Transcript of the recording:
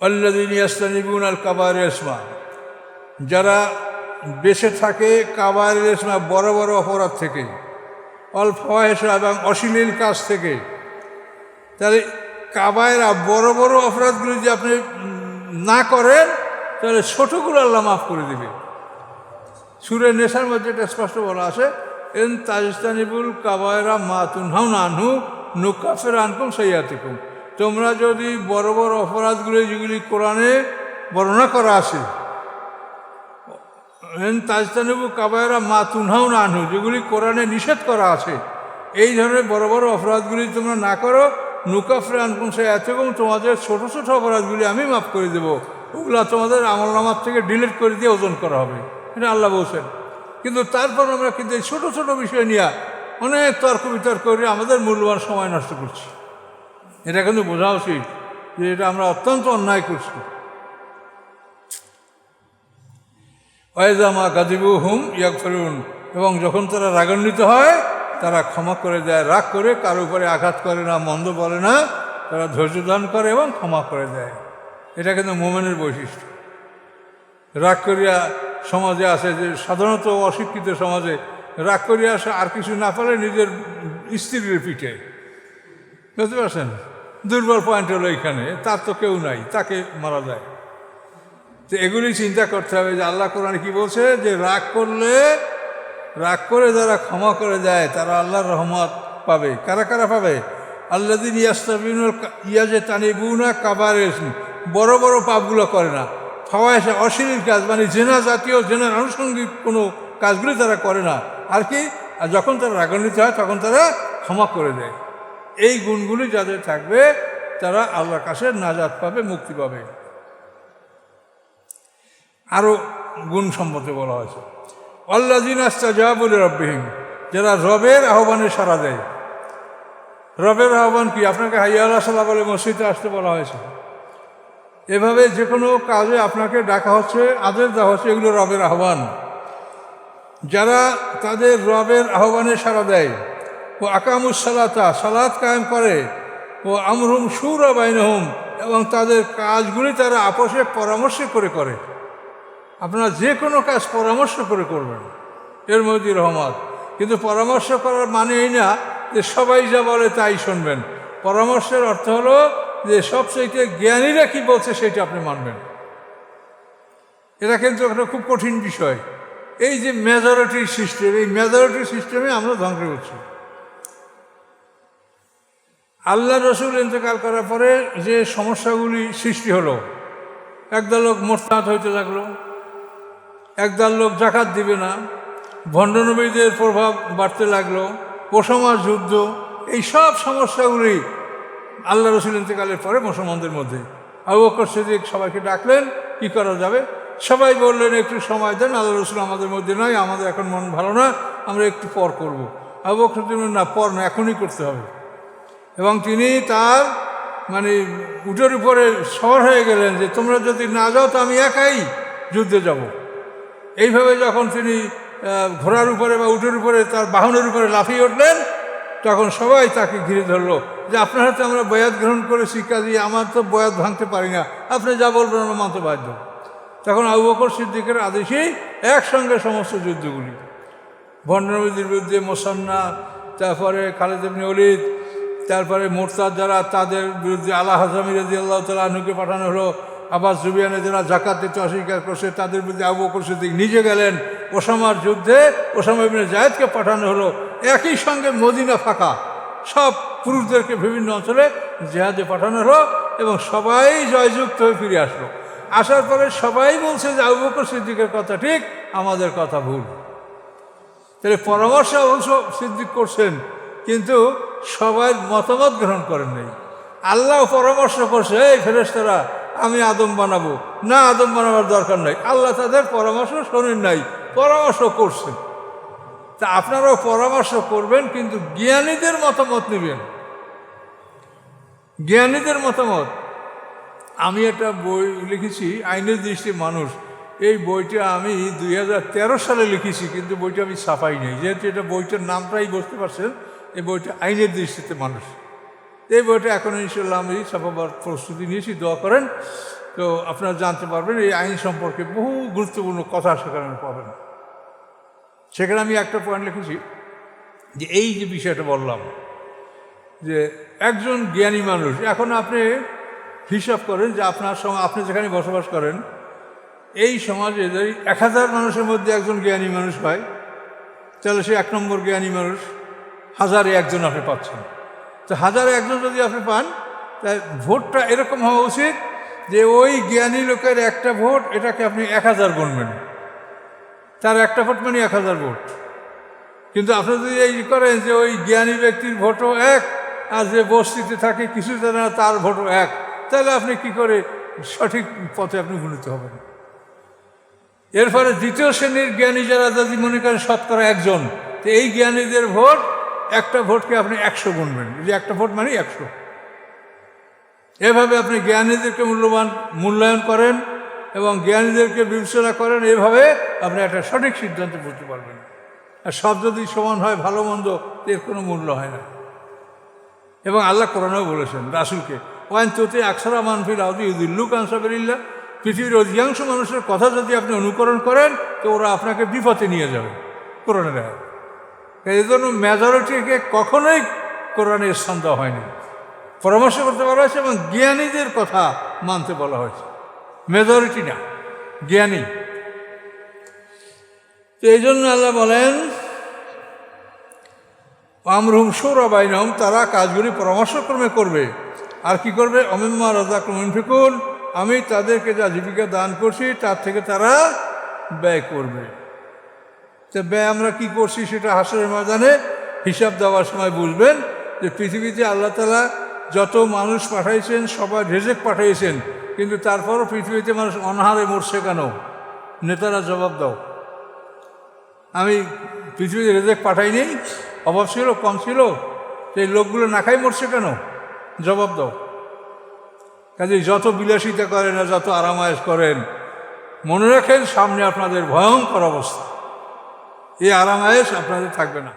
আল্লাদিন ইয়াস্তানিবুন আল কাবার ইসমা। যারা বেঁচে থাকে কাবার ইসমা বড় বড় অপরাধ থেকে ফওয়াহেসা এবং অশ্লীল কাজ থেকে। তাহলে কাবায়রা বড় বড় অপরাধগুলি যদি আপনি না করেন, তাহলে ছোটোগুলো আল্লাহ মাফ করে দেবে। সুরের নেশার মধ্যে এটা স্পষ্ট বলা আছে, এন তাজিস্তানিবুল কাবায়রা মাতুন তুনহাও নানহু নুকাফের আনকুম সৈয়াতিকুম তোমরা যদি বড় বড় অপরাধগুলি যেগুলি কোরআনে বর্ণনা করা আছে তাজতানিবু কাবায়রা মা তুনহাও নানহু যেগুলি কোরআনে নিষেধ করা আছে, এই ধরনের বড় বড় অপরাধগুলি তোমরা না করো, নুকাফরে আনকুম সৈয়াতিকুম তোমাদের ছোট ছোট অপরাধগুলি আমি মাফ করে দেবো, ওগুলো তোমাদের আমল নামার থেকে ডিলিট করে দিয়ে ওজন করা হবে। এটা আল্লাহ বলছেন। কিন্তু তারপর আমরা কিন্তু এই ছোটো ছোটো বিষয় নিয়ে অনেক তর্ক বিতর্ক করে আমাদের মূল্যবান সময় নষ্ট করছি। এটা কিন্তু বোঝা উচিত যে এটা আমরা অত্যন্ত অন্যায় করছি। ওয়েজামা গাদিবু হুম ইয়াক ফেরুন এবং যখন তারা রাগান্বিত হয়, তারা ক্ষমা করে দেয়, রাগ করে, কারও উপরে আঘাত করে না, মন্দ বলে না, তারা ধৈর্য দান করে এবং ক্ষমা করে দেয়। এটা কিন্তু মোমেনের বৈশিষ্ট্য। রাগ করিয়া সমাজে আছে যে, সাধারণত অশিক্ষিত সমাজে রাগ করিয়া আসে, আর কিছু না পারে নিজের স্ত্রীর পিঠে। বুঝতে পারছেন? দুর্বল পয়েন্ট হলো এখানে, তার তো কেউ নাই, তাকে মারা যায়। তো এগুলি চিন্তা করতে হবে যে আল্লাহ কোরআন কি বলছে? যে রাগ করলে, রাগ করে যারা ক্ষমা করে দেয়, তারা আল্লাহর রহমত পাবে। কারা কারা পাবে? আল্লাহ দিন ইয়াস্তাবিনুল ইয়াজে তানিবুনা কাবার বড় বড় পাপগুলো করে না। ফাওয়াইসে অশ্লীল কাজ মানে জেনা জাতীয়, জেনার আনুষঙ্গিক কোনো কাজগুলি তারা করে না। আর কি? আর যখন তারা রাগান্বিত হয়, তখন তারা ক্ষমা করে দেয়। এই গুণগুলি যাদের থাকবে, তারা আল্লাহর কাছে নাজাত পাবে, মুক্তি পাবে। আরও গুণ সম্পর্কে বলা হয়েছে। আল্লাদিন আস্তা জবাবুল রব্বিহীন যারা রবের আহ্বানে সাড়া দেয়। রবের আহ্বান কি? আপনাকে হাইয়া আল্লাহ সাল্লাহ বলে মসজিদে আসতে বলা হয়েছে। এভাবে যে কোনো কাজে আপনাকে ডাকা হচ্ছে, আদেশ দেওয়া হচ্ছে, এগুলো রবের আহ্বান। যারা তাদের রবের আহ্বানে সাড়া দেয় ও আকামুস সালাতা কায়েম করে। ও আমরুম সুর বাইনহুম, এবং তাদের কাজগুলি তারা আপোষে পরামর্শ করে করে। আপনারা যে কোনো কাজ পরামর্শ করে করবেন। এর মধ্যে রহমত। কিন্তু পরামর্শ করার মানে এই না যে সবাই যা বলে তাই শুনবেন। পরামর্শের অর্থ হলো যে সবচেয়ে জ্ঞানীরা কি বলছে সেটা আপনি মানবেন। এটা কিন্তু একটা খুব কঠিন বিষয়। এই যে মেজরিটি সিস্টেম এই মেজরিটি সিস্টেমে আমরা ধ্বংস করছি। আল্লাহ রসুল ইন্তকাল করার পরে যে সমস্যাগুলি সৃষ্টি হলো, একদল লোক মোরতাদ হইতে লাগল, একদল লোক জাকাত দিবে না, ভণ্ডনবীদের প্রভাব বাড়তে লাগল পোষমার যুদ্ধ, এই সব সমস্যাগুলি আল্লাহ রসুল ইন্তকালের পরে মুসলমানদের মধ্যে। আবু বকর সিদ্দিক সবাইকে ডাকলেন, কি করা যাবে? সবাই বললেন, একটু সময় দেন, আল্লাহ রসুল আমাদের মধ্যে নয় আমাদের এখন মন ভালো না, আমরা একটু পর করব। আবু বকর না, পর না, এখনই করতে হবে। এবং তিনি তার মানে উটের উপরে সর হয়ে গেলেন যে, তোমরা যদি না যাও, তো আমি একাই যুদ্ধে যাব। এইভাবে যখন তিনি ঘোড়ার উপরে বা উটের উপরে, তার বাহনের উপরে লাফিয়ে উঠলেন, তখন সবাই তাকে ঘিরে ধরলো যে, আপনার হাতে আমরা বয়াত গ্রহণ করেছি, কাজে আমার তো বয়াত ভাঙতে পারি না। আপনি যা বলবেন, আমরা মানতে বাধ্য। তখন আবু বকর সিদ্দিকের আদেশেই একসঙ্গে সমস্ত যুদ্ধগুলি। ভণ্ডনবীদের বিরুদ্ধে মোসান্না, তারপরে খালেদ ইবনে অলিদ তারপরে মোরতাদ যারা তাদের বিরুদ্ধে আল্লাহ হাজামি রাজি আল্লাহ তালা তালুকে পাঠানো হলো আবার জুবিয়ানে যারা জাকাত দিতে অস্বীকার করছে, তাদের বিরুদ্ধে আবু বকর সিদ্দিক নিজে গেলেন, ওসামার যুদ্ধে ওসামা ইবনে জায়েদকে পাঠানো হলো। একই সঙ্গে মদিনা ফাঁকা। সব পুরুষদেরকে বিভিন্ন অঞ্চলে জেহাদে পাঠানো হলো এবং সবাই জয়যুক্ত হয়ে ফিরে আসলো। আসার পরে সবাই বলছে যে আবু বকর সিদ্দিকের কথা ঠিক, আমাদের কথা ভুল। তাহলে পরামর্শ অবশ্য সিদ্দিক করছেন কিন্তু সবাই মতামত গ্রহণ করেন নাই। আল্লাহ পরামর্শ করছে, এই ফেরেস্তারা আমি আদম বানাবো। না, আদম বানাবার দরকার নাই। আল্লাহ তাদের পরামর্শ শোনেন নাই, পরামর্শ করছেন। তা আপনারাও পরামর্শ করবেন, কিন্তু জ্ঞানীদের মতামত নেবেন। জ্ঞানীদের মতামত। আমি একটা বই লিখেছি, আইনের দৃষ্টি মানুষ। এই বইটা আমি দুই হাজার তেরো সালে লিখেছি, কিন্তু বইটা আমি ছাপাই নাই। যেহেতু এটা বইটার নামটাই বুঝতে পারছেন এই বইটা আইনের দৃষ্টিতে মানুষ। এই বইটা এখন ইনশাল্লাহ আমি ছাপাবার প্রস্তুতি নিয়েছি, দোয়া করেন। তো আপনারা জানতে পারবেন, এই আইন সম্পর্কে বহু গুরুত্বপূর্ণ কথা সেখানে পাবেন। সেখানে আমি একটা পয়েন্ট লিখেছি, যে এই যে বিষয়টা বললাম, যে একজন জ্ঞানী মানুষ, এখন আপনি হিসাব করেন যে আপনার আপনি যেখানে বসবাস করেন, এই সমাজে যদি এক হাজার মানুষের মধ্যে একজন জ্ঞানী মানুষ হয়, তাহলে সে এক নম্বর জ্ঞানী মানুষ। হাজারে একজন আপনি পাচ্ছেন। তো হাজারে একজন যদি আপনি পান তাই ভোটটা এরকম হওয়া উচিত যে ওই জ্ঞানী লোকের একটা ভোট, এটাকে আপনি এক হাজার গুনবেন তার একটা ভোট মানে এক হাজার ভোট। কিন্তু আপনি যদি এই করেন যে ওই জ্ঞানী ব্যক্তির ভোটও এক, আর যে বস্তিতে থাকে কিছু জানে না, তার ভোটও এক, তাহলে আপনি কি করে সঠিক পথে আপনি গুণিত হবেন? এর ফলে দ্বিতীয় শ্রেণির জ্ঞানী যারা যদি মনে করেন শতকরা একজন, তো এই জ্ঞানীদের ভোট একটা ভোটকে আপনি একশো গুনবেন যে একটা ভোট মানে একশো। এভাবে আপনি জ্ঞানীদেরকে মূল্যবান, মূল্যায়ন করেন এবং জ্ঞানীদেরকে বিবেচনা করেন, এভাবে আপনি একটা সঠিক সিদ্ধান্তে পড়তে পারবেন। আর সব যদি সমান হয়, ভালো মন্দ, এর কোনো মূল্য হয় না। এবং আল্লাহ কোরআনেও বলেছেন, রাসুলকে ওয়ান তোতে আকসারা মানফিল আউদি ইউদুল্লু কানসাবেরিল্লা পৃথিবীর অধিকাংশ মানুষের কথা যদি আপনি অনুকরণ করেন, তো ওরা আপনাকে বিপথে নিয়ে যাবে। কোরআনের আয়াত। এই জন্য মেজরিটিকে কখনোই কোরআনের স্থান দেওয়া হয়নি। পরামর্শ করতে বলা হয়েছে এবং জ্ঞানীদের কথা মানতে বলা হয়েছে। মেজরিটি না, জ্ঞানী। তো এই জন্য আল্লাহ বলেন আমরুম সৌরবাইনহম তারা কাজগুলি পরামর্শক্রমে করবে। আর কি করবে? অমিম্মা রাজাকুমিন ফিকুন আমি তাদেরকে যা জীবিকা দান করছি, তার থেকে তারা ব্যয় করবে। তো ব্যয় আমরা কি করছি সেটা হাসরের ময়দানে হিসাব দেওয়ার সময় বুঝবেন যে পৃথিবীতে আল্লাহ তালা যত মানুষ পাঠাইছেন, সবাই রেজেক পাঠাইছেন, কিন্তু তারপরও পৃথিবীতে মানুষ অনাহারে মরছে কেন? নেতারা জবাব দাও। আমি পৃথিবীতে রেজেক পাঠাইনি অভাব ছিল, কম ছিল এই লোকগুলো না খাই মরছে কেন? জবাব দাও। কাজে যত বিলাসিতা করেন আর যত আরামায়েশ করেন, মনে রাখেন সামনে আপনাদের ভয়ঙ্কর অবস্থা। এই আরামায়েশ আপনাদের থাকবে না।